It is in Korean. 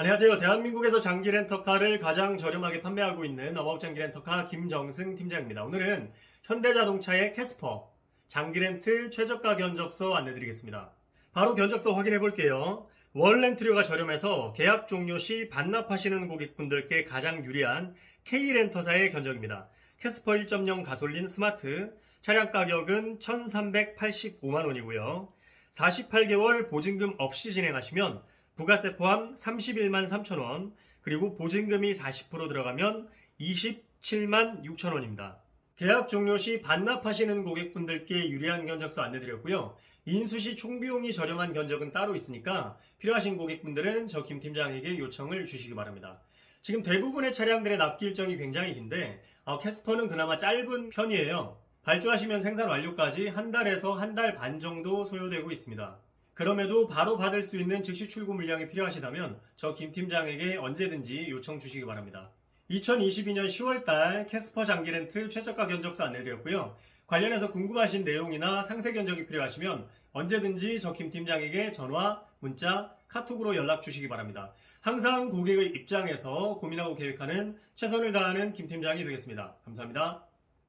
안녕하세요. 대한민국에서 장기 렌터카를 가장 저렴하게 판매하고 있는 어바웃 장기 렌터카 김정승 팀장입니다. 오늘은 현대자동차의 캐스퍼 장기 렌트 최저가 견적서 안내드리겠습니다. 바로 견적서 확인해 볼게요. 월 렌트료가 저렴해서 계약 종료 시 반납하시는 고객분들께 가장 유리한 K렌터사의 견적입니다. 캐스퍼 1.0 가솔린 스마트 차량 가격은 1,385만 원이고요. 48개월 보증금 없이 진행하시면 부가세 포함 31만 3천 원, 그리고 보증금이 40% 들어가면 27만 6천 원입니다. 계약 종료 시 반납하시는 고객분들께 유리한 견적서 안내드렸고요. 인수 시 총비용이 저렴한 견적은 따로 있으니까 필요하신 고객분들은 저 김 팀장에게 요청을 주시기 바랍니다. 지금 대부분의 차량들의 납기 일정이 굉장히 긴데 어, 캐스퍼는 그나마 짧은 편이에요. 발주하시면 생산 완료까지 한 달에서 한 달 반 정도 소요되고 있습니다. 그럼에도 바로 받을 수 있는 즉시 출고 물량이 필요하시다면 저 김 팀장에게 언제든지 요청 주시기 바랍니다. 2022년 10월달 캐스퍼 장기 렌트 최저가 견적서 안내드렸고요. 관련해서 궁금하신 내용이나 상세 견적이 필요하시면 언제든지 저 김 팀장에게 전화, 문자, 카톡으로 연락 주시기 바랍니다. 항상 고객의 입장에서 고민하고 계획하는 최선을 다하는 김 팀장이 되겠습니다. 감사합니다.